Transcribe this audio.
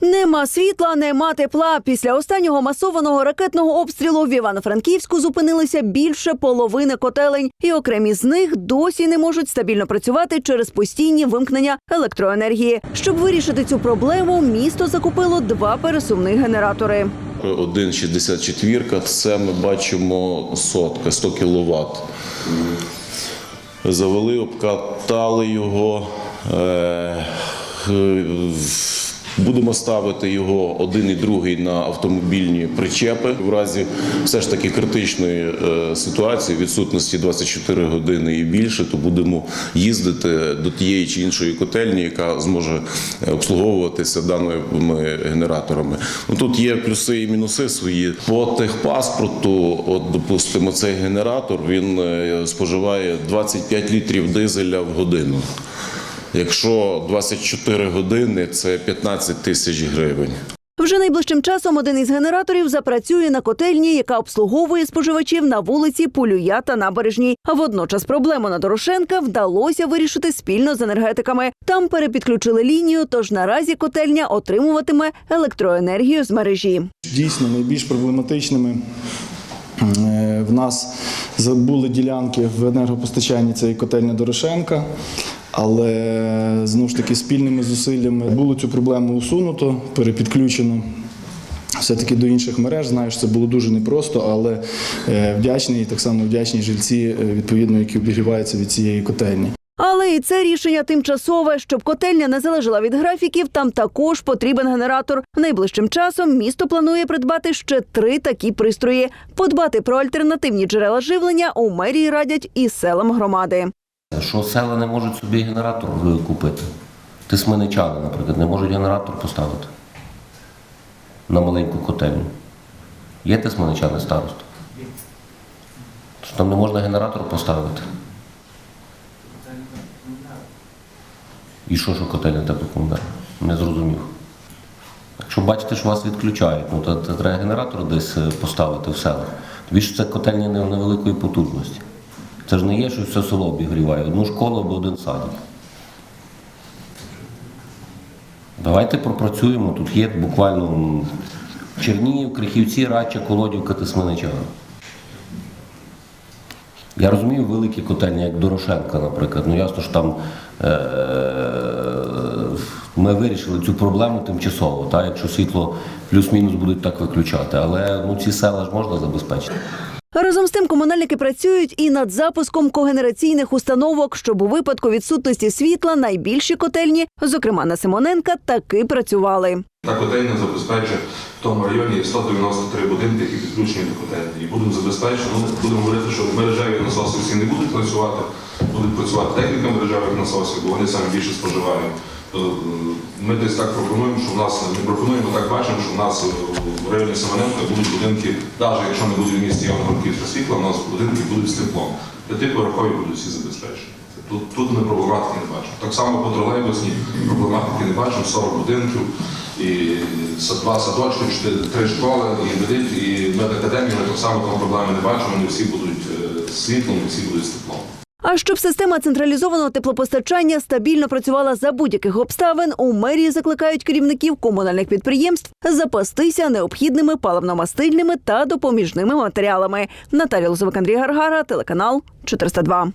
Нема світла, нема тепла. Після останнього масованого ракетного обстрілу в Івано-Франківську зупинилися більше половини котелень, і окремі з них досі не можуть стабільно працювати через постійні вимкнення електроенергії. Щоб вирішити цю проблему, місто закупило два пересувних генератори. 1,64, це ми бачимо сотка, 100 кВт. Завели, обкатали його. Е, Будемо ставити його один і другий на автомобільні причепи. В разі все ж таки критичної е, ситуації, відсутності 24 години і більше, то будемо їздити до тієї чи іншої котельні, яка зможе е, обслуговуватися даними генераторами. Ну тут є плюси і мінуси свої. По техпаспорту, от допустимо, цей генератор він е, споживає 25 літрів дизеля в годину. Якщо 24 години, це 15 тисяч гривень. Вже найближчим часом один із генераторів запрацює на котельні, яка обслуговує споживачів на вулиці Полюя та Набережній. А водночас проблему на Дорошенка вдалося вирішити спільно з енергетиками. Там перепідключили лінію, тож наразі котельня отримуватиме електроенергію з мережі. Дійсно, найбільш проблематичними е, в нас були ділянки в енергопостачанні цієї котельні Дорошенка. Але знову ж таки спільними зусиллями було цю проблему усунуто, перепідключено все-таки до інших мереж. Знаю, що це було дуже непросто, але е, вдячний так само вдячні жильці, е, відповідно, які обігріваються від цієї котельні. Але і це рішення тимчасове, щоб котельня не залежала від графіків. Там також потрібен генератор. Найближчим часом місто планує придбати ще три такі пристрої. Подбати про альтернативні джерела живлення у мерії радять і селам громади. Що села не можуть собі генератор е, купити. Тисменичани, наприклад, не можуть генератор поставити на маленьку котельню. Є тисменичани староста? Там не можна генератор поставити? І що, що котельня теплокомунальна? Не зрозумів. Якщо бачите, що вас відключають, ну то, треба генератор десь е, поставити в селах. Тобі ж це котельня невеликої потужності. Це ж не є, що все село обігріває, одну школу або один садик. Давайте пропрацюємо. Тут є буквально Чернігів, Крихівці, Радча, Колодівка, Тисменича. Я розумію великі котельні, як Дорошенка, наприклад. Ну ясно, що там е- ми вирішили цю проблему тимчасово, так? якщо світло плюс-мінус будуть так виключати. Але ну, ці села ж можна забезпечити. Разом з тим комунальники працюють і над запуском когенераційних установок, щоб у випадку відсутності світла найбільші котельні, зокрема на Симоненка, таки працювали. Та котельня забезпечує в тому районі 193 будинки, які підключені до котельні. І будемо забезпечувати, ну, будемо говорити, що мережеві насоси всі не будуть працювати, будуть працювати техніка мережевих насосів, бо вони самі більше споживають. Е, Ми десь так пропонуємо, що в нас не пропонуємо, так бачимо, що в нас е, в районі Семененка будуть будинки, навіть якщо не буде в місті Івано-Франківська світла, у нас будинки будуть з теплом. П'ятиповерхові будуть всі забезпечені. Тут, тут ми проблематики не бачимо. Так само по тролейбусній проблематики не бачимо, 40 будинків, і два садочки, три школи, і медик, медакадемії, ми так само там проблеми не бачимо, вони всі будуть е, з світлом, всі будуть з теплом. А щоб система централізованого теплопостачання стабільно працювала за будь-яких обставин, у мерії закликають керівників комунальних підприємств запастися необхідними паливно-мастильними та допоміжними матеріалами. Наталія Лозовик, Андрій Гаргара, телеканал 402.